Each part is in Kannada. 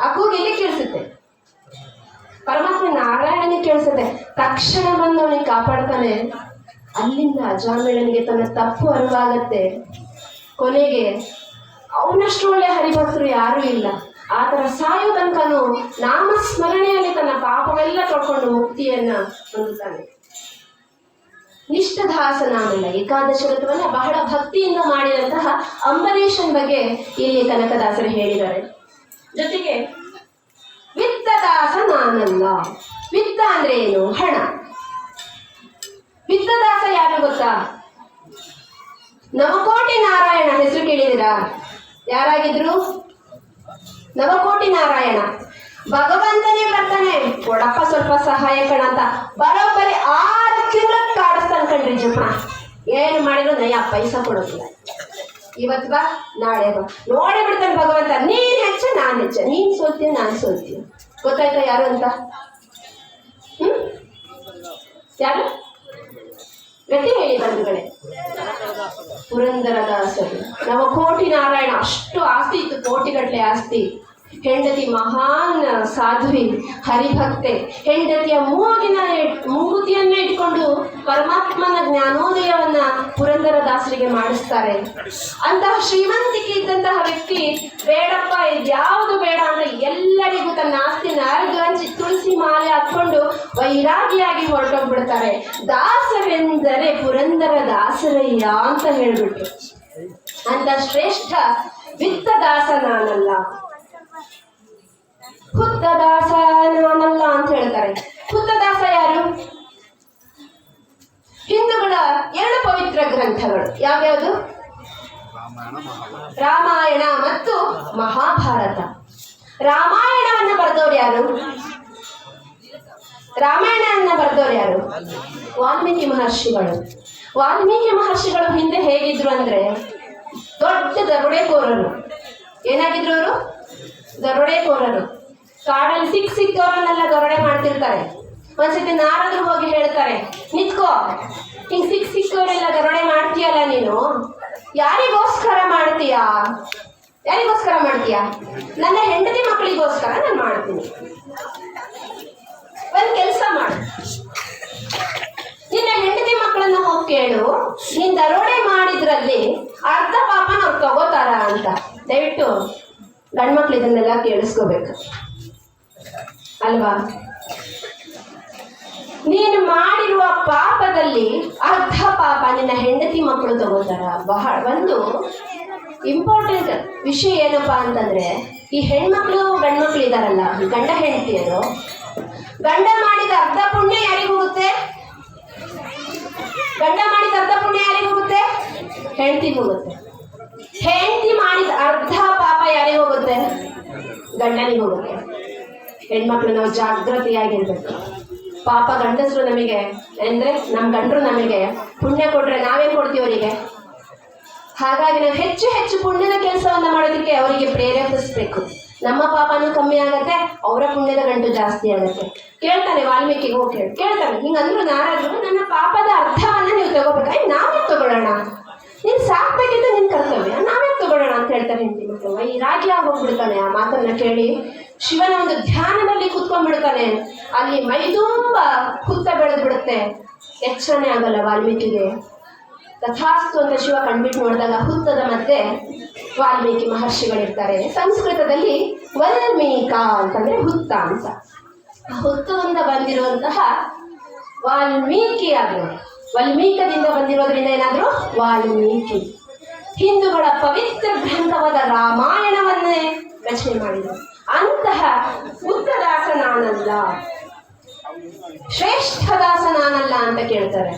ಆ ಎಲ್ಲಿ ಕೇಳಿಸುತ್ತೆ. ಪರಮಾತ್ಮ ನಾರಾಯಣನಿಗೆ ಕೇಳಿಸುತ್ತೆ. ತಕ್ಷಣ ಬಂದು ಅವನಿಗೆ ಕಾಪಾಡ್ತಾನೆ. ಅಲ್ಲಿಂದ ಅಜಾಮಿಳನಿಗೆ ತನ್ನ ತಪ್ಪು ಅರಿವಾಗತ್ತೆ. ಕೊನೆಗೆ, ಅವನಷ್ಟು ಒಳ್ಳೆ ಹರಿಭಕ್ತರು ಯಾರೂ ಇಲ್ಲ. ಆ ಥರ ಸಾಯೋ ತನಕನೂ ನಾಮಸ್ಮರಣೆಯಲ್ಲಿ ತನ್ನ ಪಾಪವೆಲ್ಲ ತೊಳ್ಕೊಂಡು ಮುಕ್ತಿಯನ್ನ ಹೊಂದುತ್ತಾನೆ. ನಿಷ್ಠದಾಸನಾಮಲ್ಲ ಏಕಾದಶ ವ್ರತವನ್ನ ಬಹಳ ಭಕ್ತಿಯಿಂದ ಮಾಡಿದಂತಹ ಅಂಬರೀಷನ್ ಬಗ್ಗೆ ಇಲ್ಲಿ ಕನಕದಾಸರು ಹೇಳಿದ್ದಾರೆ. ಜೊತೆಗೆ ವಿತ್ತದಾಸ ನಾನಲ್ಲ ವಿತ್ತ ಅಂದ್ರೆ ಏನು? ಹಣ. ವಿತ್ತದಾಸ ಯಾರು ಗೊತ್ತಾ? ನವಕೋಟಿ ನಾರಾಯಣ. ಹೆಸರು ಕೇಳಿದಿರಾ ಯಾರಾಗಿದ್ರು? ನವಕೋಟಿ ನಾರಾಯಣ. ಭಗವಂತನೇ ಬರ್ತಾನೆ. ಕೊಡಪ್ಪ ಸ್ವಲ್ಪ ಸಹಾಯ ಕಣ ಅಂತ. ಬರೋಬ್ಬರಿ ಆರು ತಿಂಗಳ ಕಾಡಿಸ್ತಾನೆ ಕಣ್ರಿ ಜಮ್ಮ ಏನು ಮಾಡಿದ್ರು ನಯ್ಯ? ಪೈಸಾ ಕೊಡೋದಿಲ್ಲ. ಇವತ್ತು ಬಾ, ನಾಳೆ ಬಾ. ನೋಡೇ ಬಿಡ್ತಾನೆ ಭಗವಂತ. ನೀನ್ ಹೆಚ್ಚ, ನಾನ್ ಹೆಚ್ಚ. ನೀನ್ ಸೋಲ್ತೀಯ ನಾನ್ ಸೋಲ್ತೀಯ ಗೊತ್ತಾಯ್ತಾ ಯಾರು ಅಂತ? ಹ್ಮ್? ಯಾರು? ಗಟ್ಟಿ ಹೇಳಿ ಬಂಧುಗಳೇ. ಪುರಂದರದಾಸರು ನಮ್ಮ ಕೋಟಿ ನಾರಾಯಣ, ಅಷ್ಟು ಆಸ್ತಿ ಇತ್ತು ಕೋಟಿಗಟ್ಟಲೆ ಆಸ್ತಿ. ಹೆಂಡತಿ ಮಹಾನ್ ಸಾಧ್ವಿ ಹರಿಭಕ್ತೆ, ಹೆಂಡತಿಯ ಮೂಗಿನ ಮೂಗುತಿಯನ್ನ ಇಟ್ಕೊಂಡು ಪರಮಾತ್ಮನ ಜ್ಞಾನೋದಯವನ್ನ ಪುರಂದರದಾಸರಿಗೆ ಮಾಡಿಸ್ತಾರೆ. ಅಂತಹ ಶ್ರೀಮಂತಿಕೆ ಇದ್ದಂತಹ ವ್ಯಕ್ತಿ, ಬೇಡಪ್ಪ, ಇದ್ಯಾವುದು ಬೇಡ ಅಂದ್ರೆ ಎಲ್ಲರಿಗೂ ತನ್ನ ಆಸ್ತಿ ಅರ್ಧ ತುಳಸಿ ಮಾಲೆ ಹಾಕೊಂಡು ವೈರಾಗಿಯಾಗಿ ಹೊರಟೋಗ್ಬಿಡ್ತಾರೆ. ದಾಸರೆಂದರೆ ಪುರಂದರ ದಾಸರಯ್ಯ ಅಂತ ಹೇಳ್ಬಿಟ್ಟು. ಅಂತ ಶ್ರೇಷ್ಠ ವಿತ್ತ ದಾಸ ನಾನಲ್ಲ. ಹುತ್ತ ದಾಸ ನಾನಲ್ಲ ಅಂತ ಹೇಳ್ತಾರೆ. ಪುತ್ತದಾಸ ಯಾರು? ಹಿಂದೂಗಳ ಎರಡು ಪವಿತ್ರ ಗ್ರಂಥಗಳು. ಯಾವ್ಯಾವುದು? ರಾಮಾಯಣ ಮತ್ತು ಮಹಾಭಾರತ. ರಾಮಾಯಣವನ್ನ ಬರೆದವ್ರು ಯಾರು? ರಾಮಾಯಣವನ್ನ ಬರೆದವ್ರು ಯಾರು? ವಾಲ್ಮೀಕಿ ಮಹರ್ಷಿಗಳು. ವಾಲ್ಮೀಕಿ ಮಹರ್ಷಿಗಳು ಹಿಂದೆ ಹೇಗಿದ್ರು ಅಂದ್ರೆ ದೊಡ್ಡ ದರೋಡೆಕೋರರು. ಏನಾಗಿದ್ರು ಅವರು? ದರೋಡೆಕೋರರು. ಕಾಡಲ್ಲಿ ಸಿಕ್ ಸಿಕ್ಕವರನ್ನೆಲ್ಲ ದರೋಡೆ ಮಾಡ್ತಿರ್ತಾರೆ. ಒಂದ್ಸತಿ ನಾರದ್ರು ಹೋಗಿ ಹೇಳ್ತಾರೆ, ನಿತ್ಕೋ, ಹಿಂಗ್ ಸಿಕ್ ಸಿಕ್ಕವರೆಲ್ಲ ದರೋಡೆ ಮಾಡ್ತೀಯಲ್ಲ ನೀನು? ಯಾರಿಗೋಸ್ಕರ ಮಾಡ್ತೀಯಾ? ಯಾರಿಗೋಸ್ಕರ ಮಾಡ್ತೀಯಾ? ನನ್ನ ಹೆಂಡತಿ ಮಕ್ಕಳಿಗೋಸ್ಕರ ನಾನು ಮಾಡ್ತೀನಿ. ಒಂದ್ ಕೆಲಸ ಮಾಡು. ನಿನ್ನ ಹೆಂಡತಿ ಮಕ್ಕಳನ್ನ ಹೋಗಿ ಕೇಳು. ನೀನ್ ದರೋಡೆ ಮಾಡಿದ್ರಲ್ಲಿ ಅರ್ಧ ಪಾಪನ ಅವ್ರು ತಗೋತಾರ ಅಂತ. ದಯವಿಟ್ಟು ಗಂಡ್ಮಕ್ಳು ಇದನ್ನೆಲ್ಲ ಕೇಳಿಸ್ಕೋಬೇಕು. ಅಲ್ವಾ? ನೀನು ಮಾಡಿರುವ ಪಾಪದಲ್ಲಿ ಅರ್ಧ ಪಾಪ ನಿನ್ನ ಹೆಂಡತಿ ಮಕ್ಕಳು ತಗೋತಾರ. ಬಹಳ ಒಂದು ಇಂಪಾರ್ಟೆಂಟ್ ವಿಷಯ ಏನಪ್ಪಾ ಅಂತಂದ್ರೆ, ಈ ಹೆಣ್ಮಕ್ಳು ಗಂಡ್ಮಕ್ಳು ಇದಾರಲ್ಲ ಗಂಡ ಹೆಂಡತಿಯರು, ಗಂಡ ಮಾಡಿದ ಅರ್ಧ ಪುಣ್ಯ ಯಾರಿಗೆ ಹೋಗುತ್ತೆ? ಗಂಡ ಮಾಡಿದ ಅರ್ಧ ಪುಣ್ಯ ಯಾರಿಗೆ ಹೋಗುತ್ತೆ? ಹೆಂಡತಿ ಹೋಗುತ್ತೆ. ಹೆಂಡತಿ ಮಾಡಿದ ಅರ್ಧ ಪಾಪ ಯಾರಿಗೆ ಹೋಗುತ್ತೆ? ಗಂಡನಿಗೆ ಹೋಗುತ್ತೆ. ಹೆಣ್ಮಕ್ಳು ನಾವು ಜಾಗೃತಿಯಾಗಿರ್ಬೇಕು ಪಾಪ ಗಂಡಸರು ನಮಗೆ ಅಂದರೆ ನಮ್ಮ ಗಂಡರು ನಮಗೆ ಪುಣ್ಯ ಕೊಟ್ರೆ ನಾವೇನ್ ಕೊಡ್ತೀವಿ ಅವರಿಗೆ. ಹಾಗಾಗಿ ನಾವು ಹೆಚ್ಚು ಹೆಚ್ಚು ಪುಣ್ಯದ ಕೆಲಸವನ್ನು ಮಾಡೋದಕ್ಕೆ ಅವರಿಗೆ ಪ್ರೇರೇಪಿಸಬೇಕು. ನಮ್ಮ ಪಾಪನೂ ಕಮ್ಮಿ ಆಗತ್ತೆ ಅವರ ಪುಣ್ಯದ ಗಂಟು ಜಾಸ್ತಿ ಆಗುತ್ತೆ. ಕೇಳ್ತಾನೆ ವಾಲ್ಮೀಕಿ ಹೋಗಿ ಕೇಳಿ. ಕೇಳ್ತಾನೆ ಹಿಂಗಂದ್ರು ನಾರಾದ್ರು ನನ್ನ ಪಾಪದ ಅರ್ಥವನ್ನ ನೀವು ತಗೋಬೇಕಾ? ಏ, ನಾವೇ ತಗೊಳ್ಳೋಣ? ನೀನ್ ಸಾಕ್ಬೇಕಿದ್ದ ನಿನ್ ಕರ್ತವ್ಯ. ನಾವೇ ತಗೊಳ್ಳೋಣ ಅಂತ ಹೇಳ್ತಾರೆ ಹೆಂಡತಿ ಮಕ್ಕಳು. ವೈರಾಗ್ಯ ಆಗೋಗ್ಬಿಡ್ತಾನೆ ಆ ಮಾತನ್ನ ಕೇಳಿ. ಶಿವನ ಒಂದು ಧ್ಯಾನದಲ್ಲಿ ಕುತ್ಕೊಂಡ್ಬಿಡ್ತಾನೆ. ಅಲ್ಲಿ ಮೈದೂಂಬ ಹುತ್ತ ಬೆಳೆದು ಬಿಡುತ್ತೆ ಎಚ್ಚರಣೆ ಆಗಲ್ಲ ವಾಲ್ಮೀಕಿಗೆ. ತಥಾಸ್ತು ಅಂತ ಶಿವ ಕಣ್ಬಿಟ್ಟು ನೋಡಿದಾಗ ಹುತ್ತದ ಮಧ್ಯೆ ವಾಲ್ಮೀಕಿ ಮಹರ್ಷಿಗಳಿರ್ತಾರೆ. ಸಂಸ್ಕೃತದಲ್ಲಿ ವಾಲ್ಮೀಕ ಅಂತಂದ್ರೆ ಹುತ್ತ ಅಂತ. ಆ ಹುತ್ತದಿಂದ ಬಂದಿರುವಂತಹ ವಾಲ್ಮೀಕಿ ಆದ್ರು ವಾಲ್ಮೀಕದಿಂದ ಬಂದಿರೋದ್ರಿಂದ ಏನಾದ್ರು? ವಾಲ್ಮೀಕಿ. ಹಿಂದೂಗಳ ಪವಿತ್ರ ಗ್ರಂಥವಾದ ರಾಮಾಯಣವನ್ನೇ ರಚನೆ ಮಾಡಿದರು. ಅಂತಹ ಉತ್ತದಾಸ ನಾನಲ್ಲ ಶ್ರೇಷ್ಠ ದಾಸ ನಾನಲ್ಲ ಅಂತ ಕೇಳ್ತಾರೆ.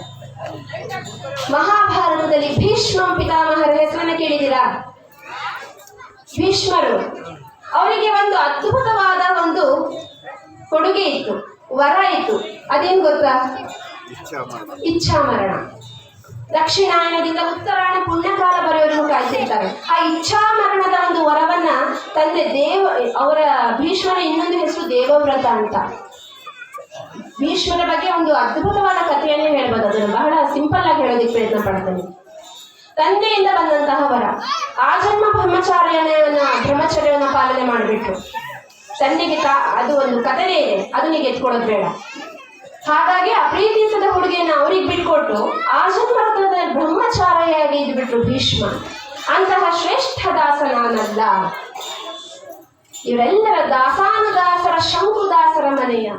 ಮಹಾಭಾರತದಲ್ಲಿ ಭೀಷ್ಮ ಪಿತಾಮಹರ ಹೆಸರನ್ನ ಕೇಳಿದಿರಾ ಭೀಷ್ಮರು. ಅವರಿಗೆ ಒಂದು ಅದ್ಭುತವಾದ ಒಂದು ಕೊಡುಗೆ ಇತ್ತು ವರ ಇತ್ತು. ಅದೇನು ಗೊತ್ತಾ? ಇಚ್ಛಾ ಮರಣ ದಕ್ಷಿಣಾಯನದಿಂದ ಉತ್ತರಾಯಣ ಪುಣ್ಯಕಾಲ ಬರೆಯೋದನ್ನು ಕಾಯ್ತಿರ್ತಾರೆ ಆ ಇಚ್ಛಾ ಮರಣದ ಒಂದು ವರವನ್ನ ತಂದೆ ದೇವ, ಅವರ ಭೀಷ್ಮರ ಇನ್ನೊಂದು ಹೆಸರು ದೇವವ್ರತ ಅಂತ. ಭೀಷ್ಮರ ಬಗ್ಗೆ ಒಂದು ಅದ್ಭುತವಾದ ಕಥೆಯನ್ನೇ ಹೇಳ್ಬೋದು ಅದನ್ನು. ಬಹಳ ಸಿಂಪಲ್ ಆಗಿ ಹೇಳೋದಕ್ಕೆ ಪ್ರಯತ್ನ ಪಡ್ತೇನೆ. ತಂದೆಯಿಂದ ಬಂದಂತಹ ವರ. ಆಜನ್ಮ ಬ್ರಹ್ಮಚಾರ್ಯನ ಬ್ರಹ್ಮಚರ್ಯವನ್ನು ಪಾಲನೆ ಮಾಡಿಬಿಟ್ಟು ತಂದೆಗೆ ಅದು ಒಂದು ಕಥೆನೇ ಇದೆ. ಅದು ನೀವು ಎತ್ಕೊಳ್ಳೋದು ಬೇಡ. ಹಾಗಾಗಿ ಪ್ರೀತಿಸದ ಹುಡುಗಿಯನ್ನ ಅವ್ರಿಗೆ ಬಿಟ್ಕೊಟ್ಟು ಆ ಜನ್ಮದ ಬ್ರಹ್ಮಚಾರಿಯಾಗಿ ಇದ್ಬಿಟ್ರು ಭೀಷ್ಮ. ಅಂತಹ ಶ್ರೇಷ್ಠ ದಾಸ ನಾನಲ್ಲ ಇವರೆಲ್ಲರ ದಾಸಾನುದಾಸರ, ಶಂಕುದಾಸರ ಮನೆಯ.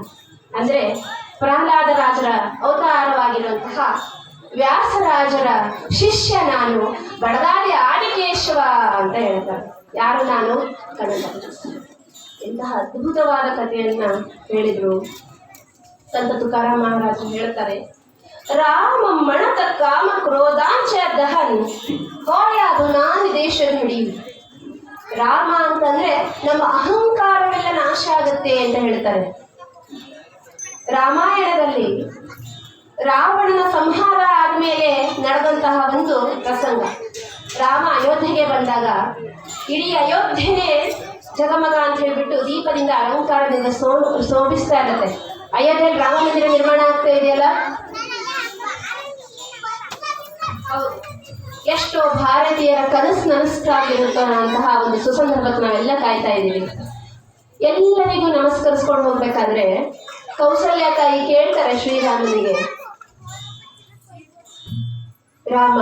ಅಂದ್ರೆ ಪ್ರಹ್ಲಾದ ರಾಜರ ಅವತಾರವಾಗಿರುವಂತಹ ವ್ಯಾಸರಾಜರ ಶಿಷ್ಯ ನಾನು ಬಡದಾದಿ ಆಡಿಕೇಶವ ಅಂತ ಹೇಳ್ತಾರೆ. ಯಾರು ನಾನು? ಕನ್ನಡ ಇಂತಹ ಅದ್ಭುತವಾದ ಕಥೆಯನ್ನ ಹೇಳಿದ್ರು. ಸಂತ ತುಕಾರಾಮ ಮಹಾರಾಜರು ಹೇಳ್ತಾರೆ, ರಾಮ ಮಣತ ಕಾಮ ಕ್ರೋಧಾಂಚ ದಹನ್ ಹೋಯಾದು ನಾನು ದೇಶ ನುಡಿ ರಾಮ ಅಂತಂದ್ರೆ ನಮ್ಮ ಅಹಂಕಾರವೆಲ್ಲ ನಾಶ ಆಗುತ್ತೆ ಅಂತ ಹೇಳ್ತಾರೆ. ರಾಮಾಯಣದಲ್ಲಿ ರಾವಣನ ಸಂಹಾರ ಆದ್ಮೇಲೆ ನಡೆದಂತಹ ಒಂದು ಪ್ರಸಂಗ. ರಾಮ ಅಯೋಧ್ಯೆಗೆ ಬಂದಾಗ ಇಡೀ ಅಯೋಧ್ಯೆನೇ ಜಗಮಗ ಅಂತ ಹೇಳ್ಬಿಟ್ಟು ದೀಪದಿಂದ ಅಲಂಕಾರದಿಂದ ಸೋ ಶೋಭಿಸ್ತಾ ಇರತ್ತೆ. ಅಯೋಧ್ಯೆಯಲ್ಲಿ ರಾಮ ಮಂದಿರ ನಿರ್ಮಾಣ ಆಗ್ತಾ ಇದೆಯಲ್ಲ? ಎಷ್ಟೋ ಭಾರತೀಯರ ಕನಸು ನನಸ್ತಾಗಿರುತ್ತೋ ಅಂತಹ ಒಂದು ಸುಸಂದರ್ಭಕ್ಕೆ ನಾವೆಲ್ಲ ಕಾಯ್ತಾ ಇದ್ದೀವಿ. ಎಲ್ಲರಿಗೂ ನಮಸ್ಕರಿಸ್ಕೊಂಡು ಹೋಗ್ಬೇಕಾದ್ರೆ ಕೌಸಲ್ಯ ತಾಯಿ ಕೇಳ್ತಾರೆ ಶ್ರೀರಾಮನಿಗೆ. ರಾಮ,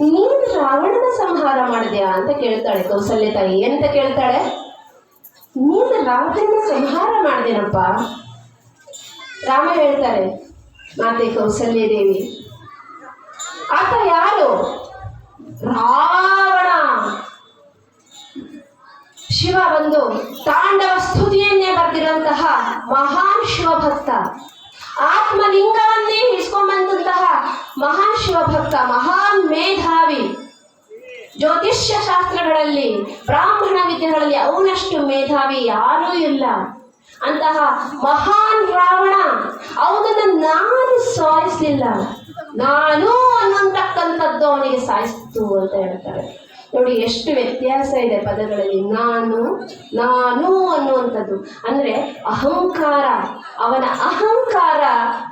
ನೀನು ರಾವಣನ ಸಂಹಾರ ಮಾಡಿದ್ಯಾ ಅಂತ ಕೇಳ್ತಾಳೆ ಕೌಸಲ್ಯ ತಾಯಿ. ಎಂತ ಕೇಳ್ತಾಳೆ? ನೀನು ರಾವಣನ ಸಂಹಾರ ಮಾಡಿದೆನಪ್ಪ? ರಾಮ ಹೇಳ್ತಾರೆ, ಮಾತೆ ಕೌಸಲ್ಯ ದೇವಿ, ಆತ ಯಾರು? ರಾವಣ. ಶಿವ ಬಂದು ತಾಂಡವ ಸ್ತುತಿಯನ್ನೇ ಬರೆದಿರುವಂತಹ ಮಹಾನ್ ಶಿವಭಕ್ತ, ಆತ್ಮಲಿಂಗವನ್ನೇ ಇಸ್ಕೊಂಡ್ಬಂದಂತಹ ಮಹಾನ್ ಶಿವಭಕ್ತ, ಮಹಾನ್ ಮೇಧಾವಿ. ಜ್ಯೋತಿಷ್ಯ ಶಾಸ್ತ್ರಗಳಲ್ಲಿ ಬ್ರಾಹ್ಮಣ ವಿದ್ಯೆಗಳಲ್ಲಿ ಅವನಷ್ಟು ಮೇಧಾವಿ ಯಾರೂ ಇಲ್ಲ. ಅಂತಹ ಮಹಾನ್ ರಾವಣ ಅವನನ್ನು ನಾನು ಸಾಯಿಸಲಿಲ್ಲ. ನಾನು ಅನ್ನತಕ್ಕಂಥದ್ದು ಅವನಿಗೆ ಸಾಯಿಸ್ತು ಅಂತ ಹೇಳ್ತಾರೆ. ನೋಡಿ, ಎಷ್ಟು ವ್ಯತ್ಯಾಸ ಇದೆ ಪದಗಳಲ್ಲಿ. ನಾನು ನಾನು ಅನ್ನುವಂಥದ್ದು. ಅಂದ್ರೆ ಅಹಂಕಾರ, ಅವನ ಅಹಂಕಾರ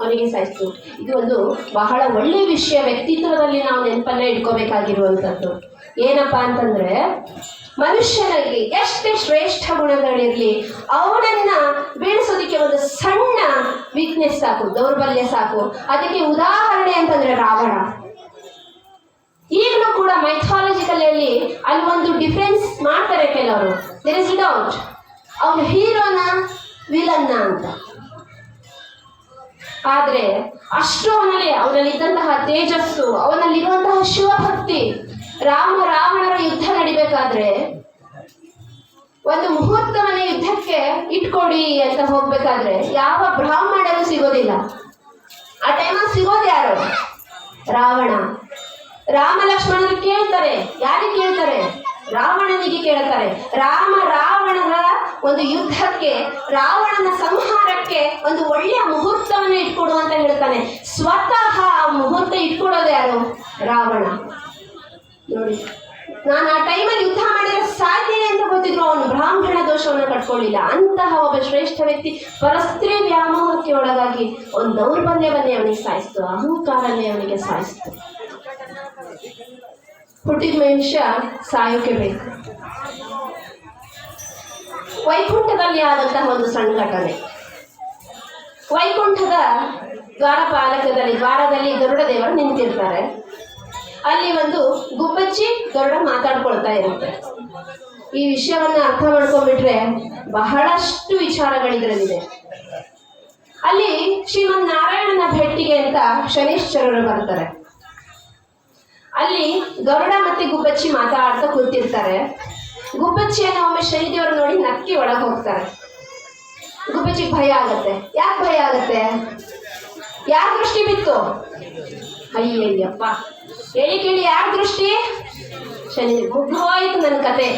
ಅವನಿಗೆ ಸಾಯಿಸ್ತು. ಇದು ಒಂದು ಬಹಳ ಒಳ್ಳೆಯ ವಿಷಯ ವ್ಯಕ್ತಿತ್ವದಲ್ಲಿ ನಾವು ನೆನಪನ್ನ ಇಟ್ಕೋಬೇಕಾಗಿರುವಂಥದ್ದು. ಏನಪ್ಪಾ ಅಂತಂದ್ರೆ ಮನುಷ್ಯನಲ್ಲಿ ಎಷ್ಟೇ ಶ್ರೇಷ್ಠ ಗುಣಗಳಿರಲಿ, ಅವನನ್ನ ಬೀಳಿಸೋದಕ್ಕೆ ಒಂದು ಸಣ್ಣ ವೀಕ್ನೆಸ್ ಸಾಕು, ದೌರ್ಬಲ್ಯ ಸಾಕು. ಅದಕ್ಕೆ ಉದಾಹರಣೆ ಅಂತಂದ್ರೆ ರಾವಣ. ಈಗಲೂ ಕೂಡ ಮೈಥಾಲಜಿಕಲ್ ಅಲ್ಲಿ ಒಂದು ಡಿಫ್ರೆನ್ಸ್ ಮಾಡ್ತಾರೆ ಕೆಲವರು. ದೇರ್ ಇಸ್ ಡೌಟ್ ಅವನು ಹೀರೋನ ವಿಲನ್ನ ಅಂತ. ಆದ್ರೆ ಅಷ್ಟು ಅವನಲ್ಲಿ ಅವನಲ್ಲಿದ್ದಂತಹ ತೇಜಸ್ಸು ಅವನಲ್ಲಿ ಅವನಲ್ಲಿರುವಂತಹ ಶಿವಭಕ್ತಿ ರಾಮ ರಾವಣರ ಯುದ್ಧ ನಡಿಬೇಕಾದ್ರೆ ಒಂದು ಮುಹೂರ್ತವನ್ನ ಯುದ್ಧಕ್ಕೆ ಇಟ್ಕೊಡಿ ಅಂತ ಹೋಗ್ಬೇಕಾದ್ರೆ ಯಾವ ಬ್ರಾಹ್ಮಣರು ಸಿಗೋದಿಲ್ಲ. ಆ ಟೈಮಲ್ಲಿ ಸಿಗೋದು ಯಾರು? ರಾವಣ. ರಾಮ ಲಕ್ಷ್ಮಣರು ಕೇಳ್ತಾರೆ. ಯಾರಿಗೆ ಕೇಳ್ತಾರೆ? ರಾವಣನಿಗೆ ಕೇಳ್ತಾರೆ. ರಾಮ ರಾವಣರ ಒಂದು ಯುದ್ಧಕ್ಕೆ, ರಾವಣನ ಸಂಹಾರಕ್ಕೆ ಒಂದು ಒಳ್ಳೆಯ ಮುಹೂರ್ತವನ್ನು ಇಟ್ಕೊಡು ಅಂತ ಹೇಳ್ತಾನೆ. ಸ್ವತಃ ಆ ಮುಹೂರ್ತ ಇಟ್ಕೊಡೋದು ಯಾರು? ರಾವಣ. ನೋಡಿ. ನಾನು ಆ ಟೈಮಲ್ಲಿ ಯುದ್ಧ ಮಾಡಿದ್ರೆ ಸಾಧ್ಯನೇ ಅಂತ ಗೊತ್ತಿದ್ರು ಅವನು ಬ್ರಾಹ್ಮಣ ದೋಷವನ್ನು ಕಟ್ಕೊಳ್ಳಿಲ್ಲ ಅಂತಹ ಒಬ್ಬ ಶ್ರೇಷ್ಠ ವ್ಯಕ್ತಿ ಪರಸ್ತ್ರೀ ವ್ಯಾಮೋಹಕ್ಕೆ ಒಳಗಾಗಿ ಒಂದು ದೌರ್ಬಲ್ಯವನ್ನೇ ಅವನಿಗೆ ಸಾಯಿಸ್ತು ಅಹಂಕಾರನೇ ಅವನಿಗೆ ಸಾಯಿಸ್ತು. ಹುಟ್ಟಿದ ಮನುಷ್ಯ ಸಾಯೋಕೆ ಬೇಕು. ವೈಕುಂಠದಲ್ಲಿ ಆದಂತಹ ಒಂದು ಸಣ್ಣ ಘಟನೆ ವೈಕುಂಠದ ದ್ವಾರಪಾಲಕದಲ್ಲಿ, ದ್ವಾರದಲ್ಲಿ ಗರುಡ ದೇವರು ನಿಂತಿರ್ತಾರೆ. ಅಲ್ಲಿ ಒಂದು ಗುಬ್ಬಚ್ಚಿ ಗರುಡ ಮಾತಾಡ್ಕೊಳ್ತಾ ಇರುತ್ತೆ. ಈ ವಿಷಯವನ್ನ ಅರ್ಥ ಮಾಡ್ಕೊಂಡ್ಬಿಟ್ರೆ ಬಹಳಷ್ಟು ವಿಚಾರಗಳಿದ್ರಲ್ಲಿದೆ ಅಲ್ಲಿ ಶ್ರೀಮನ್ ನಾರಾಯಣನ ಭೇಟಿಗೆ ಅಂತ ಶನೀಶ್ವರರು ಬರ್ತಾರೆ. ಅಲ್ಲಿ ಗರುಡ ಮತ್ತೆ ಗುಬ್ಬಚ್ಚಿ ಮಾತಾಡ್ತಾ ಕೂತಿರ್ತಾರೆ. ಗುಬ್ಬಚ್ಚಿಯನ್ನು ಒಮ್ಮೆ ಶನಿದೇವರು ನೋಡಿ ನಕ್ಕಿ ಒಳಗೆ ಹೋಗ್ತಾರೆ. ಗುಬ್ಬಚ್ಚಿಗೆ ಭಯ ಆಗತ್ತೆ. ಯಾಕೆ ಭಯ ಆಗತ್ತೆ? ಯಾರ ದೃಷ್ಟಿ ಬಿತ್ತು? ಅಯ್ಯಯ್ಯಪ್ಪ ಹೇಳಿ ಕೇಳಿ, ಯಾರ ದೃಷ್ಟಿ? ಶನಿ ಮುಗ್ಧವಾಯಿತು ನನ್ನ ಕತೆ.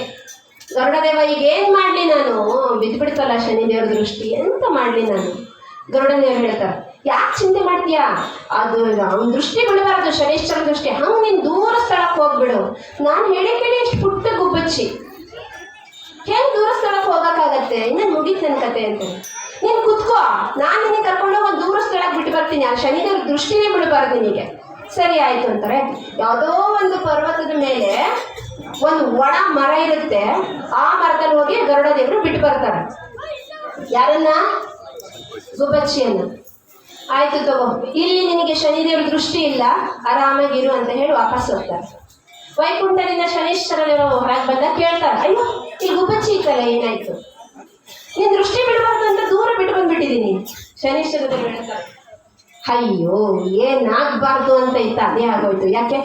ಗರುಡದೇವ ಈಗ ಏನ್ ಮಾಡ್ಲಿ ನಾನು? ಬಿದ್ಬಿಡ್ತಲ್ಲ ಶನಿದೇವ್ರ ದೃಷ್ಟಿ, ಎಂತ ಮಾಡ್ಲಿ ನಾನು? ಗರುಡದೇವ್ ಹೇಳ್ತಾರೆ, ಯಾಕೆ ಚಿಂತೆ ಮಾಡ್ತೀಯಾ? ಅದು ಅವ್ನ ದೃಷ್ಟಿ ಬಿಡಬಾರ್ದು ಶನೇಶ್ವರ ದೃಷ್ಟಿ. ಹಂಗೆ ನೀನು ದೂರ ಸ್ಥಳಕ್ಕೆ ಹೋಗ್ಬಿಡು. ನಾನು ಹೇಳಿ ಕೇಳಿ ಎಷ್ಟು ಪುಟ್ಟ ಗುಬ್ಬಚ್ಚಿ. ಹೆಂಗ್ ದೂರ ಸ್ಥಳಕ್ಕೆ ಹೋಗಕ್ಕಾಗತ್ತೆ? ಇನ್ನೇನು ಮುಗೀತು ನನ್ನ ಕತೆ ಅಂತ. ನೀನ್ ಕುತ್ಕೋ? ನಾನು ನಿನ್ನ ಕರ್ಕೊಂಡೋಗಿ ಒಂದು ದೂರ ಸ್ಥಳಕ್ಕೆ ಬಿಟ್ಟು ಬರ್ತೀನಿ. ಆ ಶನಿದೇವ್ರ ದೃಷ್ಟಿನೇ ಬಿಡಬಾರ್ದು ನಿನಗೆ. ಸರಿ ಆಯ್ತು ಅಂತಾರೆ. ಯಾವುದೋ ಒಂದು ಪರ್ವತದ ಮೇಲೆ ಒಂದು ಒಣ ಮರ ಇರುತ್ತೆ. ಆ ಮರದಲ್ಲಿ ಹೋಗಿ ಗರುಡ ದೇವರು ಬಿಟ್ಟು ಬರ್ತಾರೆ. ಯಾರನ್ನ? ಗುಬ್ಬಚ್ಚಿಯನ್ನ ಆಯ್ತು ತಗೋ. ಇಲ್ಲಿ ನಿನಗೆ ಶನಿದೇವ್ರ ದೃಷ್ಟಿ ಇಲ್ಲ. ಆರಾಮಾಗಿರು ಅಂತ ಹೇಳಿ ವಾಪಸ್ ಹೋಗ್ತಾರೆ. ವೈಕುಂಠದಿಂದ ಶನೀಶ್ವರಲ್ಲಿರೋ ಹೊರಗೆ ಬಂದಾಗ ಕೇಳ್ತಾರೆ, ಅಯ್ಯೋ, ಈ ಗುಬ್ಬಚ್ಚಿ ಇತ್ತಲ್ಲ ಏನಾಯ್ತು? ನೀನ್ ದೃಷ್ಟಿ ಬಿಡಬಾರ್ದು ಅಂತ ದೂರ ಬಿಟ್ಟು ಬಂದ್ಬಿಟ್ಟಿದೀನಿ ಶನಿಶ್ಚರದ ಅಯ್ಯೋ, ಏನಾಗ್ಬಾರ್ದು ಅಂತ ಇತ್ತ ಅದೇ ಆಗೋಯ್ತು. ಯಾಕೆ?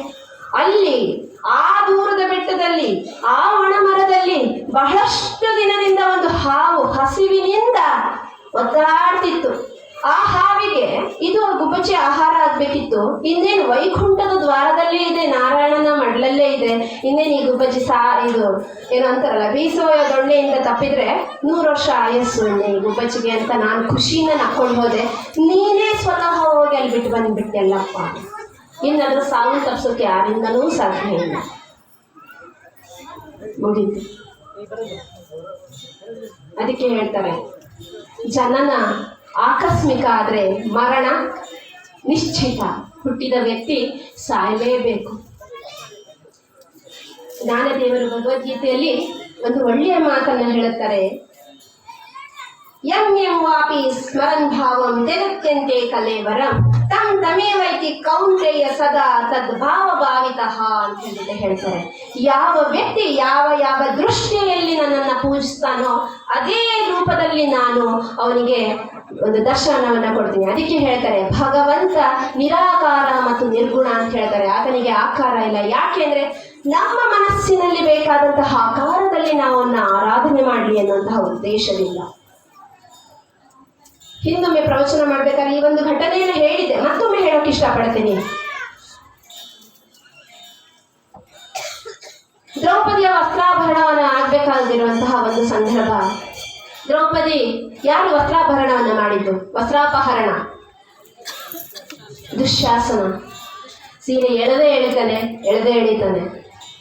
ಅಲ್ಲಿ, ಆ ದೂರದ ಬೆಟ್ಟದಲ್ಲಿ, ಆ ಒಣ ಮರದಲ್ಲಿ ಬಹಳಷ್ಟು ದಿನದಿಂದ ಒಂದು ಹಾವು ಹಸಿವಿನಿಂದ ಒದ್ದಾಡ್ತಿತ್ತು. ಆ ಹಾವಿಗೆ ಇದು ಗುಬ್ಬಚ್ಚಿ ಆಹಾರ ಆಗ್ಬೇಕಿತ್ತು. ಇನ್ನೇನು ವೈಕುಂಠದ ದ್ವಾರದಲ್ಲಿ ಇದೆ, ನಾರಾಯಣನ ಮಡ್ಲಲ್ಲೇ ಇದೆ. ಇನ್ನೇನು ಈ ಗುಬ್ಬಚ್ಚಿ ಸಾ, ಇದು ಏನು ಅಂತಾರಲ್ಲ, ಬೀಸುವ ದೊಣ್ಣೆಯಿಂದ ತಪ್ಪಿದ್ರೆ ನೂರು ವರ್ಷ ಆಯಸ್ಸು ಇನ್ನೇ ಈ ಗುಬ್ಬಚ್ಚಿಗೆ ಅಂತ ನಾನು ಖುಷಿಯಿಂದ ನಕ್ಕೊಂಡು ಹೋದೆ. ನೀನೇ ಸ್ವತಃ ಹೋಗಿ ಅಲ್ಲಿ ಬಿಟ್ಟು ಬಂದ್ಬಿಟ್ಟೆಲ್ಲಪ್ಪ ಇನ್ನಾದ್ರೂ ಸಾವು ತಪ್ಸೋಕೆ ಯಾರಿಂದನೂ ಸಾಧ್ಯ ಇಲ್ಲ. ಮುಗಿತು. ಅದಕ್ಕೆ ಹೇಳ್ತಾರೆ, ಜನನ ಆಕಸ್ಮಿಕ ಆದರೆ ಮರಣ ನಿಶ್ಚಿತ. ಹುಟ್ಟಿದ ವ್ಯಕ್ತಿ ಸಾಯಲೇಬೇಕು ಜ್ಞಾನದೇವರು ಭಗವದ್ಗೀತೆಯಲ್ಲಿ ಒಂದು ಒಳ್ಳೆಯ ಮಾತನ್ನು ಹೇಳುತ್ತಾರೆ. ಯಂ ಎಂ ವಾಪಿ ಸ್ಮರನ್ ಭಾವಂ ದೇವತ್ಯಂತೆ ಕಲೇವರಂ, ತಂ ತಮೇವೈತಿ ಕೌಂಟೆಯ ಸದಾ ತದ್ಭಾವ ಭಾವಿತಃ ಅಂತ ಹೇಳಿ ಹೇಳ್ತಾರೆ. ಯಾವ ವ್ಯಕ್ತಿ ಯಾವ ಯಾವ ದೃಷ್ಟಿಯಲ್ಲಿ ನನ್ನನ್ನು ಪೂಜಿಸ್ತಾನೋ ಅದೇ ರೂಪದಲ್ಲಿ ನಾನು ಅವನಿಗೆ ಒಂದು ದರ್ಶನವನ್ನ ಕೊಡ್ತೀನಿ. ಅದಕ್ಕೆ ಹೇಳ್ತಾರೆ, ಭಗವಂತ ನಿರಾಕಾರ ಮತ್ತು ನಿರ್ಗುಣ ಅಂತ ಹೇಳ್ತಾರೆ. ಆತನಿಗೆ ಆಕಾರ ಇಲ್ಲ. ಯಾಕೆಂದ್ರೆ ನಮ್ಮ ಮನಸ್ಸಿನಲ್ಲಿ ಬೇಕಾದಂತಹ ಆಕಾರದಲ್ಲಿ ನಾವು ಆರಾಧನೆ ಮಾಡಲಿ ಅನ್ನುವಂತಹ ಉದ್ದೇಶದಿಂದ. ಹಿಂದೊಮ್ಮೆ ಪ್ರವಚನ ಮಾಡ್ಬೇಕಾದ್ರೆ ಈ ಒಂದು ಘಟನೆಯನ್ನು ಹೇಳಿದೆ ಮತ್ತೊಮ್ಮೆ ಹೇಳೋಕೆ ಇಷ್ಟಪಡ್ತೀನಿ. ದ್ರೌಪದಿಯ ವಸ್ತ್ರಾಭರಣವನ್ನು ಆಗ್ಬೇಕಾಗಿರುವಂತಹ ಒಂದು ಸಂದರ್ಭ. ದ್ರೌಪದಿ ಯಾರು ವಸ್ತ್ರಾಭರಣವನ್ನ ಮಾಡಿದ್ದು? ವಸ್ತ್ರಾಪಹರಣ. ದುಶ್ಯಾಸನ. ಸೀರೆ ಎಳೆದೇ ಎಳಿತಾನೆ ಎಳೆದೇ ಎಳಿತಾನೆ.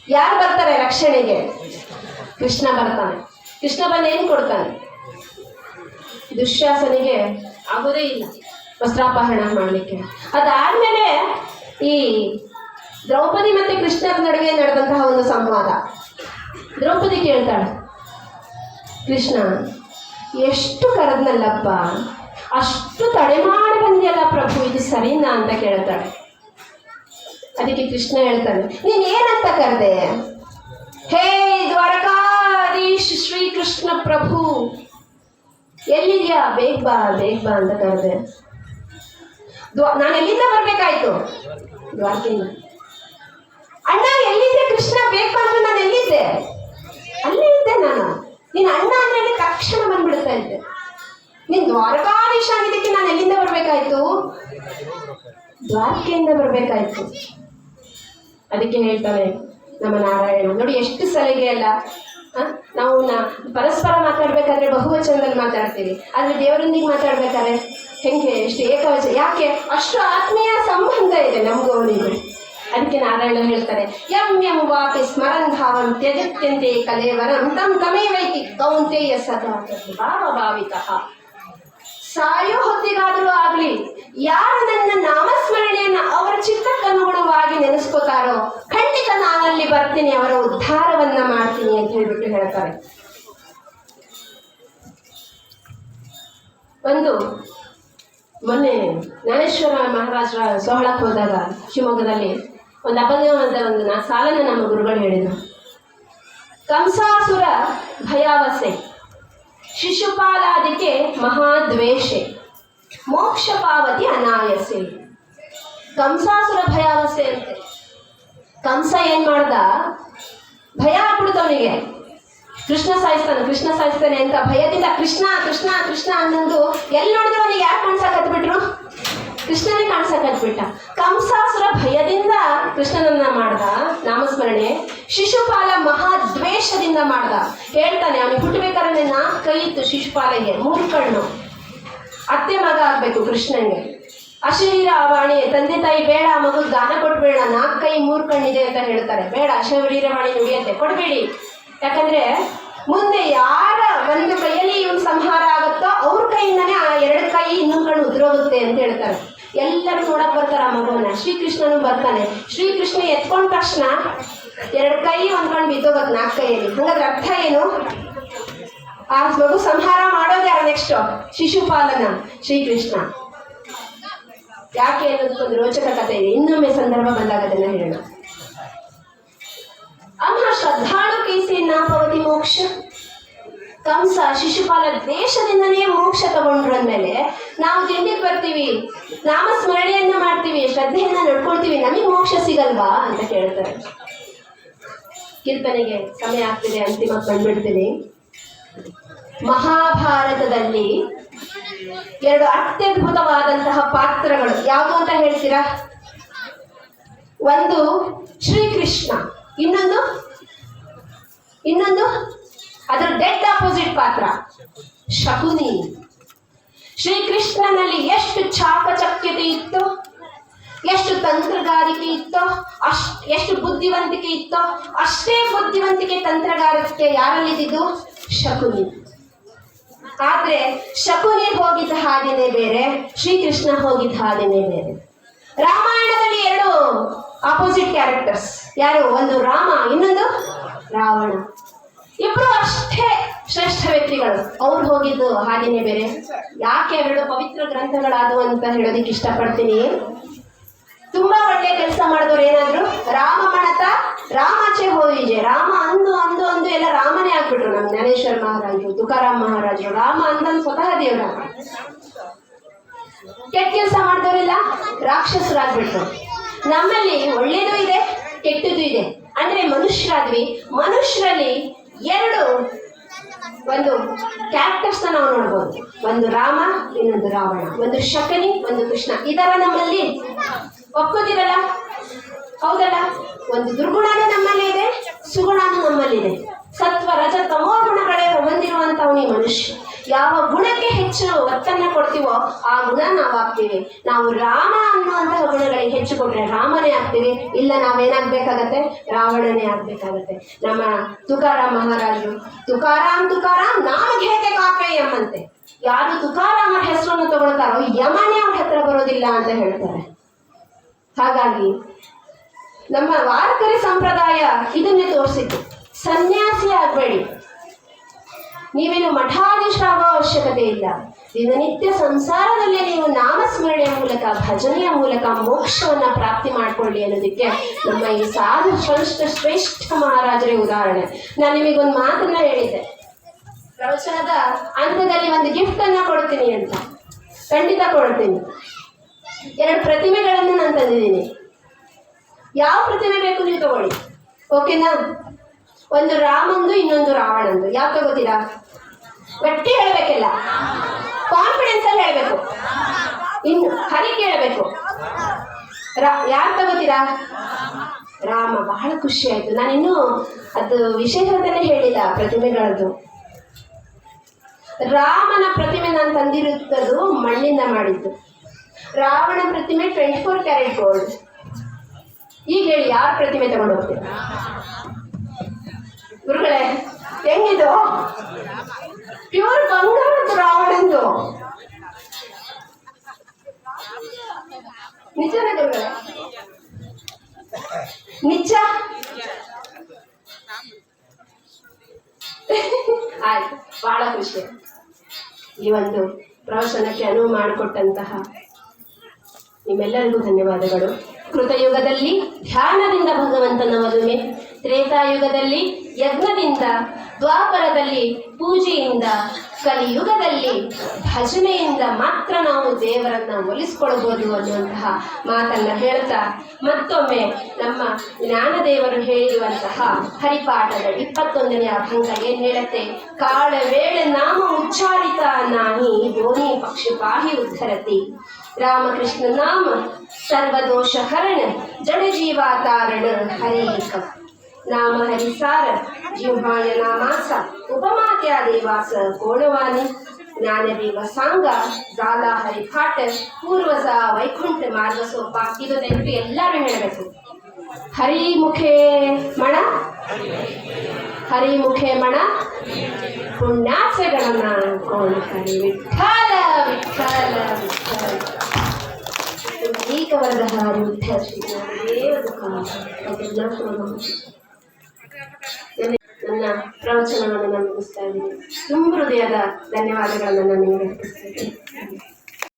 ಯಾರು ಬರ್ತಾರೆ ರಕ್ಷಣೆಗೆ? ಕೃಷ್ಣ ಬರ್ತಾನೆ. ಕೃಷ್ಣ ಬಂದು ಏನು ಕೊಡ್ತಾನೆ? ದುಶ್ಯಾಸನಿಗೆ ಆಗೋದೇ ಇಲ್ಲ ವಸ್ತ್ರಾಪಹರಣ ಮಾಡಲಿಕ್ಕೆ. ಅದಾದ್ಮೇಲೆ ಈ ದ್ರೌಪದಿ ಮತ್ತೆ ಕೃಷ್ಣರ ನಡುವೆ ನಡೆದಂತಹ ಒಂದು ಸಂವಾದ. ದ್ರೌಪದಿ ಕೇಳ್ತಾಳೆ, ಕೃಷ್ಣ ಎಷ್ಟು ಕರೆದ್ನಲ್ಲಪ್ಪ? ಅಷ್ಟು ತಡೆ ಮಾಡಿ ಬಂದಿಯಲ್ಲ ಪ್ರಭು, ಇದು ಸರಿನಾ ಅಂತ ಕೇಳ್ತಾಳೆ. ಅದಕ್ಕೆ ಕೃಷ್ಣ ಹೇಳ್ತಾನೆ ನೀನ್ ಏನಂತ ಕರೆದೆ? ಹೇ ದ್ವಾರಕಾಧೀಶ್ ಶ್ರೀಕೃಷ್ಣ ಪ್ರಭು, ಎಲ್ಲಿದ್ಯಾ? ಬೇಗ ಬಾ ಬೇಗ ಬಾ ಅಂತ ಕರೆದೆ. ನಾನು ಎಲ್ಲಿಂದ ಬರ್ಬೇಕಾಯ್ತು? ದ್ವಾರಕೆಯಿಂದ. ಅಣ್ಣ, ಎಲ್ಲಿದ್ದೆ ಕೃಷ್ಣ? ಬೇಗ ಬಾ ನಾನು ಎಲ್ಲಿದ್ದೆ? ಅಲ್ಲೇ ಇದ್ದೆ ನಾನು. ನೀನ್ ಅಣ್ಣ ಅಂದ್ರೆ ತಕ್ಷಣ ಬಂದ್ಬಿಡುತ್ತೆ ಇದ್ದೆ ನೀನ್ ದ್ವಾರಕಾಧೀಶ ಆಗಿದ್ದಕ್ಕೆ ನಾನು ಎಲ್ಲಿಂದ ಬರ್ಬೇಕಾಯ್ತು? ದ್ವಾರಕೆಯಿಂದ ಬರ್ಬೇಕಾಯ್ತು. ಅದಕ್ಕೆ ಹೇಳ್ತಾರೆ ನಮ್ಮ ನಾರಾಯಣ. ನೋಡಿ, ಎಷ್ಟು ಸಲಿಗೆ ಅಲ್ಲ? ನಾವು ಪರಸ್ಪರ ಮಾತಾಡ್ಬೇಕಾದ್ರೆ ಬಹುವಚನದಲ್ಲಿ ಮಾತಾಡ್ತೀವಿ. ಆದ್ರೆ ದೇವರೊಂದಿಗೆ ಮಾತಾಡ್ಬೇಕಾದ್ರೆ ಹೆಂಗೆ? ಎಷ್ಟು ಏಕವಚನ? ಯಾಕೆ? ಅಷ್ಟು ಆತ್ಮೀಯ ಸಂಬಂಧ ಇದೆ ನಮಗೂ ಅವನಿಗೂ. ಅದಕ್ಕೆ ನಾರಾಯಣ ಹೇಳ್ತಾರೆ ಎಂ ಎಂ ವಾಪಿ ಸ್ಮರನ್ ಭಾವಂ ತ್ಯಜತ್ಯಂತೆ ಕಲೇವರಂ ತಂ ತಮೇವೈತಿ ಕೌಂತೆಯ ಸದಾ ಭಾವ ಭಾವಿತಃ ಸಾಯೋ ಹೊತ್ತಿಗಾದರೂ ಆಗ್ಲಿ, ಯಾರು ನನ್ನ ನಾಮಸ್ಮರಣೆಯನ್ನ ಅವರ ಚಿತ್ತಕ್ಕನುಗುಣವಾಗಿ ನೆನೆಸ್ಕೋತಾರೋ, ಖಂಡಿತ ನಾನಲ್ಲಿ ಬರ್ತೀನಿ, ಅವರ ಉದ್ಧಾರವನ್ನ ಮಾಡ್ತೀನಿ ಅಂತ ಹೇಳ್ಬಿಟ್ಟು ಹೇಳ್ತಾರೆ. ಒಂದು ಮೊನ್ನೆ ಜ್ಞಾನೇಶ್ವರ ಮಹಾರಾಜರ ಸೋಹಳಕ್ಕೆ ಹೋದಾಗ ಶಿವಮೊಗ್ಗದಲ್ಲಿ ಒಂದು ಅಪಂಗವಾದ ಒಂದು ನಾ ಸಾಲನ್ನು ನಮ್ಮ ಗುರುಗಳು ಹೇಳಿದರು. ಕಂಸಾಸುರ ಭಯಾವಸೆ, ಶಿಶುಪಾಲಾದಿಕೆ ಮಹಾದ್ವೇಷೆ ಮೋಕ್ಷ ಪಾವತಿ ಅನಾಯಸೆ. ಕಂಸಾಸುರ ಭಯಾವಸೆ ಅಂತೆ. ಕಂಸ ಏನ್ ಮಾಡ್ದ? ಭಯ ಆಗ್ಬಿಡ್ತವನಿಗೆ. ಕೃಷ್ಣ ಸಾಯಿಸ್ತಾನೆ ಕೃಷ್ಣ ಸಾಯಿಸ್ತಾನೆ ಅಂತ ಭಯದಿಂದ ಕೃಷ್ಣ ಕೃಷ್ಣ ಕೃಷ್ಣ ಅನ್ನೋದು ಎಲ್ಲಿ ನೋಡಿದ್ರು ಅವನಿಗೆ ಯಾಕೆ ಕಂಸ ಹತ್ಬಿಟ್ರು ಕೃಷ್ಣನೇ ಕಾಣಿಸಕಲ್ಬಿಟ್ಟ ಕಂಸಾಸುರ ಭಯದಿಂದ ಕೃಷ್ಣನನ್ನ ಮಾಡ್ದ, ನಾಮಸ್ಮರಣೆ, ಶಿಶುಪಾಲ ಮಹಾದ್ವೇಷದಿಂದ ಮಾಡ್ದ. ಹೇಳ್ತಾನೆ, ಅವನಿಗೆ ಹುಟ್ಟಬೇಕಾದ್ರೆ ನಾಲ್ಕು ಕೈ ಶಿಶುಪಾಲಗೆ ಮೂರು ಕಣ್ಣು. ಅತ್ತೆ ಮಗ ಆಗ್ಬೇಕು ಕೃಷ್ಣನ್ಗೆ. ಅಶರೀರ ವಾಣಿ ತಂದೆ ತಾಯಿ ಬೇಡ, ಮಗು ದಾನ ಕೊಡ್ಬೇಡ, ನಾಲ್ಕು ಕೈ, ಮೂರು ಕಣ್ಣಿದೆ ಅಂತ ಹೇಳ್ತಾರೆ. ಬೇಡ, ಅಶರೀರ ವಾಣಿ ನುಡಿಯತ್ತೆ, ಕೊಡಬೇಡಿ. ಯಾಕಂದ್ರೆ ಮುಂದೆ ಯಾರ ಒಂದು ಕೈಯಲ್ಲಿ ಇವನ್ ಸಂಹಾರ ಆಗುತ್ತೋ ಅವ್ರ ಕೈಯಿಂದನೇ ಆ ಎರಡು ಕೈ ಇನ್ನೊಂದು ಕಣ್ಣು ಉದುರೋಗುತ್ತೆ ಅಂತ ಹೇಳ್ತಾರೆ. ಎಲ್ಲರೂ ನೋಡಕ್ ಬರ್ತಾರ ಮಗುವನ್ನ. ಶ್ರೀಕೃಷ್ಣನು ಬರ್ತಾನೆ. ಶ್ರೀಕೃಷ್ಣ ಎತ್ಕೊಂಡ ತಕ್ಷಣ ಎರಡು ಕೈ ಹೊಂದ್ಕೊಂಡು ಬಿದ್ದೋಗತ್ ನಾಲ್ಕು ಕೈಯಲ್ಲಿ. ಹಂಗಾದ್ರೆ ಅರ್ಥ ಏನು? ಆ ಮಗು ಸಂಹಾರ ಮಾಡೋದು ಯಾರು ನೆಕ್ಸ್ಟ್ ಶಿಶುಪಾಲನ. ಶ್ರೀಕೃಷ್ಣ. ಯಾಕೆ ಅನ್ನೋದಕ್ಕೊಂದು ರೋಚಕ ಕಥೆ ಇದೆ. ಇನ್ನೊಮ್ಮೆ ಸಂದರ್ಭ ಬಂದಾಗ ಅದನ್ನ ಹೇಳೋಣ. ಅಮ್ಮ ಶ್ರದ್ಧಾಳು ಕೇಸಿ ನಾಪವತಿ ಮೋಕ್ಷ. ಕಂಸ ಶಿಶುಪಾಲ ದೇಶದಿಂದನೇ ಮೋಕ್ಷ ತಗೊಂಡ್ರಂದ್ಮೇಲೆ ನಾವು ತಿಂಡಿಗೆ ಬರ್ತೀವಿ ನಾಮ ಸ್ಮರಣೆಯನ್ನ ಮಾಡ್ತೀವಿ, ಶ್ರದ್ಧೆಯನ್ನ ನಡ್ಕೊಳ್ತೀವಿ, ನಮಗೆ ಮೋಕ್ಷ ಸಿಗಲ್ವಾ ಅಂತ ಕೇಳ್ತಾರೆ. ಕೀರ್ತನೆಗೆ ಸಮಯ ಆಗ್ತಿದೆ ಅಂತಿಮ ಬಂದ್ಬಿಡ್ತೀನಿ. ಮಹಾಭಾರತದಲ್ಲಿ ಎರಡು ಅತ್ಯದ್ಭುತವಾದಂತಹ ಪಾತ್ರಗಳು ಯಾವುದು ಅಂತ ಹೇಳ್ತೀರಾ? ಒಂದು ಶ್ರೀಕೃಷ್ಣ, ಇನ್ನೊಂದು? ಇನ್ನೊಂದು? ಅದರ ಡೆಡ್ ಅಪೋಸಿಟ್ ಪಾತ್ರ. ಶಕುನಿ. ಶ್ರೀಕೃಷ್ಣನಲ್ಲಿ ಎಷ್ಟು ಚಾಕಚಕ್ಯತೆ ಇತ್ತು, ಎಷ್ಟು ತಂತ್ರಗಾರಿಕೆ ಇತ್ತೋ, ಅಷ್ಟ್, ಎಷ್ಟು ಬುದ್ಧಿವಂತಿಕೆ ಇತ್ತೋ, ಅಷ್ಟೇ ಬುದ್ಧಿವಂತಿಕೆ ತಂತ್ರಗಾರಿಕೆ ಯಾರಲ್ಲಿದ್ದು ಶಕುನಿ. ಆದ್ರೆ ಶಕುನಿ ಹೋಗಿದ್ದ ಹಾಗೆನೆ ಬೇರೆ, ಶ್ರೀಕೃಷ್ಣ ಹೋಗಿದ್ದ ಹಾಗೆನೆ ಬೇರೆ. ರಾಮಾಯಣದಲ್ಲಿ ಎರಡು ಆಪೋಸಿಟ್ ಕ್ಯಾರೆಕ್ಟರ್ಸ್ ಯಾರು? ಒಂದು ರಾಮ, ಇನ್ನೊಂದು ರಾವಣ. ಇಬ್ರು ಅಷ್ಟೇ ಶ್ರೇಷ್ಠ ವ್ಯಕ್ತಿಗಳು. ಅವ್ರು ಹೋಗಿದ್ದು ಹಾಗೇನೆ ಬೇರೆ. ಯಾಕೆ ಎರಡು ಪವಿತ್ರ ಗ್ರಂಥಗಳಾದವು ಅಂತ ಹೇಳೋದಿಕ್ಕೆ ಇಷ್ಟಪಡ್ತೀನಿ? ತುಂಬಾ ಒಳ್ಳೆ ಕೆಲಸ ಮಾಡಿದವ್ರು ಏನಾದ್ರು? ರಾಮ ಮಣತ ರಾಮಾಚೆ ಹೋಯಿಜೆ ರಾಮ ಅಂದು ಅಂದು ಅಂದು ಎಲ್ಲ ರಾಮನೇ ಆಗ್ಬಿಟ್ರು. ನಮ್ ಜ್ಞಾನೇಶ್ವರ ಮಹಾರಾಜರು, ತುಕಾರಾಮ್ ಮಹಾರಾಜರು. ರಾಮ ಅಂದನ್ ಸ್ವತಃ ದೇವರ. ಕೆಟ್ಟ ಕೆಲಸ ಮಾಡಿದವರೆಲ್ಲ, ರಾಕ್ಷಸರಾಗ್ಬಿಟ್ರು. ನಮ್ಮಲ್ಲಿ ಒಳ್ಳೇದು ಇದೆ, ಕೆಟ್ಟದ್ದು ಇದೆ. ಅಂದ್ರೆ ಮನುಷ್ಯರಾದ್ವಿ. ಮನುಷ್ಯರಲ್ಲಿ ಎರಡು. ಒಂದು ಕ್ಯಾರೆಕ್ಟರ್ಸ್ ನಾವು ನೋಡ್ಬೋದು. ಒಂದು ರಾಮ, ಇನ್ನೊಂದು ರಾವಣ. ಒಂದು ಶಕನಿ, ಒಂದು ಕೃಷ್ಣ. ಇದರ ನಮ್ಮಲ್ಲಿ ಒಪ್ಕೋದಿರಲ್ಲ ಹೌದಲ್ಲ? ಒಂದು ದುರ್ಗುಣನೂ ನಮ್ಮಲ್ಲಿ ಇದೆ, ಸುಗುಣನೂ ನಮ್ಮಲ್ಲಿದೆ ಸತ್ವ ರಜ ತಮೋ ಗುಣಗಳೇ ಹೊಂದಿರುವಂತವನೇ ಮನುಷ್ಯ. ಹೆಚ್ಚು ಒತ್ತನ್ನ ಕೊಡ್ತೀವೋ, ಆ ಗುಣ ನಾವು ಆಗ್ತೀವಿ ನಾವು ರಾಮ ಅನ್ನುವಂತಹ ಗುಣಗಳಿಗೆ ಹೆಚ್ಚು ಕೊಟ್ರೆ ರಾಮನೇ ಆಗ್ತೀವಿ. ಇಲ್ಲ, ನಾವೇನಾಗ್ಬೇಕಾಗತ್ತೆ? ರಾವಣನೇ ಆಗ್ಬೇಕಾಗತ್ತೆ. ನಮ್ಮ ತುಕಾರಾಮ್ ಮಹಾರಾಜರು, ತುಕಾರಾಮ್ ತುಕಾರಾಮ್ ನಾಮ ಹೇಗೆ ಕಾಪೆ ಎಂಬಂತೆ? ಯಾರು ತುಕಾರಾಮರ ಹೆಸರನ್ನು ತಗೊಳ್ತಾರೋ, ಯಮನೇ ಅವ್ರ ಹತ್ರ ಬರೋದಿಲ್ಲ ಅಂತ ಹೇಳ್ತಾರೆ. ಹಾಗಾಗಿ, ನಮ್ಮ ವಾರಕರಿ ಸಂಪ್ರದಾಯ ಇದನ್ನೇ ತೋರಿಸಿದ್ದು. ಸನ್ಯಾಸಿ ಆಗಬೇಡಿ. ನೀವೇನು ಮಠಾಧೀಶರಾಗೋ ಅವಶ್ಯಕತೆ ಇಲ್ಲ. ದಿನನಿತ್ಯ ಸಂಸಾರದಲ್ಲಿ ನೀವು ನಾಮಸ್ಮರಣೆಯ ಮೂಲಕ, ಭಜನೆಯ ಮೂಲಕ ಮೋಕ್ಷವನ್ನ ಪ್ರಾಪ್ತಿ ಮಾಡ್ಕೊಳ್ಳಿ ಅನ್ನೋದಕ್ಕೆ ನಮ್ಮ ಈ ಸಾಧು ಶ್ರೇಷ್ಠ ಶ್ರೇಷ್ಠ ಮಹಾರಾಜರೇ ಉದಾಹರಣೆ. ನಾನು ನಿಮಗೊಂದು ಮಾತನ್ನ ಹೇಳಿದ್ದೆ. ಪ್ರವಚನದ ಅಂತ್ಯದಲ್ಲಿ ಒಂದು ಗಿಫ್ಟ್ ಅನ್ನ ಕೊಡ್ತೀನಿ ಅಂತ. ಖಂಡಿತ ಕೊಡ್ತೀನಿ. ಎರಡು ಪ್ರತಿಮೆಗಳನ್ನು ನಾನು ತಂದಿದ್ದೀನಿ. ಯಾವ ಪ್ರತಿಮೆ ಬೇಕು ನೀವು ತಗೊಳ್ಳಿ. ಓಕೆನಾ ಒಂದು ರಾಮಂದು, ಇನ್ನೊಂದು ರಾವಣಂದು. ಯಾಕೆ ತಗೋತೀರಾ? ಗಟ್ಟಿ ಹೇಳ್ಬೇಕಿಲ್ಲ. ಕಾನ್ಫಿಡೆನ್ಸ್ ಅಲ್ಲಿ ಹೇಳ್ಬೇಕು. ಇನ್ನು ಹರಿಕೆ ಹೇಳಬೇಕು ಯಾರು ತಗೋತೀರಾ? ರಾಮ, ಬಹಳ ಖುಷಿ ಆಯ್ತು. ನಾನಿನ್ನು ಅದು ವಿಶೇಷತೆನೇ ಹೇಳಿಲ್ಲ, ಪ್ರತಿಮೆಗಳದ್ದು. ರಾಮನ ಪ್ರತಿಮೆ ನಾನು ತಂದಿರುತ್ತದು ಮಣ್ಣಿಂದ ಮಾಡಿದ್ದು. ರಾವಣ ಪ್ರತಿಮೆ ಟ್ವೆಂಟಿ ಫೋರ್ ಕ್ಯಾರೆಟ್ ಗೋಲ್ಡ್ ಈಗ ಹೇಳಿ, ಯಾರ ಪ್ರತಿಮೆ ತಗೊಂಡು ಹೋಗ್ತೀರಾ ಗುರುಗಳೇ, ಹೆಂಗಿದು? ಪ್ಯೂರ್ ಬಂಗಾರದ ರಾವಣಂದು ನಿಜ ನಿಜ ಆಯ್ತು ಬಹಳ ಖುಷಿ ಈ ಒಂದು ಪ್ರವಚನಕ್ಕೆ ಅನುವು ಮಾಡಿಕೊಟ್ಟಂತಹ ನಿಮ್ಮೆಲ್ಲರಿಗೂ ಧನ್ಯವಾದಗಳು ಕೃತಯುಗದಲ್ಲಿ ಧ್ಯಾನದಿಂದ ಭಗವಂತನ ಮದುವೆ ತ್ರೇತಾಯುಗದಲ್ಲಿ ಯಜ್ಞದಿಂದ, ದ್ವಾಪರದಲ್ಲಿ ಪೂಜೆಯಿಂದ, ಕಲಿಯುಗದಲ್ಲಿ ಭಜನೆಯಿಂದ ಮಾತ್ರ ನಾವು ದೇವರನ್ನ ಒಲಿಸ್ಕೊಳ್ಬೋದು ಅನ್ನುವಂತಹ ಮಾತನ್ನ ಹೇಳ್ತಾ ಮತ್ತೊಮ್ಮೆ ನಮ್ಮ ಜ್ಞಾನದೇವರು ಹೇಳಿರುವಂತಹ ಹರಿಪಾಠದ ಇಪ್ಪತ್ತೊಂದನೇ ಅಭಂಗ ಏನ್ ಹೇಳುತ್ತೆ? ಕಾಳ ವೇಳೆ ನಾಮ ಉಚ್ಚಾರಿತ ಪಕ್ಷಿಪಾಹಿ ಧೋನಿ ಪಕ್ಷಿ ಪಾಹಿ ಉದ್ಧರತಿ ರಾಮಕೃಷ್ಣ ನಾಮ ಸರ್ವದೋಷ ಹರಣ ಜಡ ಜೀವಾತಾರಣ ಹರೇಕ ನಾಮ ಹರಿಸಾರ ಜಿಹ್ವಾಯ ನಾಮಾಸ ಉಪಮಾತ್ಯ ದೇವಾಸ ಕೋಣವಾನಿ ಜ್ಞಾನದೇವ ಸಾಂಗ ಜಾಲ ಹರಿಪಾಠ ಪೂರ್ವಸ ವೈಕುಂಠ ಮಾರ್ಗಸೋಪ ಇದು ದಯವಿಟ್ಟು ಎಲ್ಲರೂ ಹೇಳಬೇಕು ಹರಿಮುಖೇ ಮಣ ಹರಿಮುಖೇ ಮಣ ಪುಣ್ಯಾಚ ಗಣನ ಕೋಣ ಹರಿ ವಿಠಲ ವಿಠಲ ವಿಠಲ अनेकवर्गः ನನ್ನ ಪ್ರವಚನವನ್ನು ನಾನು ಮುಗಿಸ್ತಾ ಇದ್ದೀನಿ ತುಂಬ ಹೃದಯದ ಧನ್ಯವಾದಗಳನ್ನು ನಾನು ನಿಮಗೆ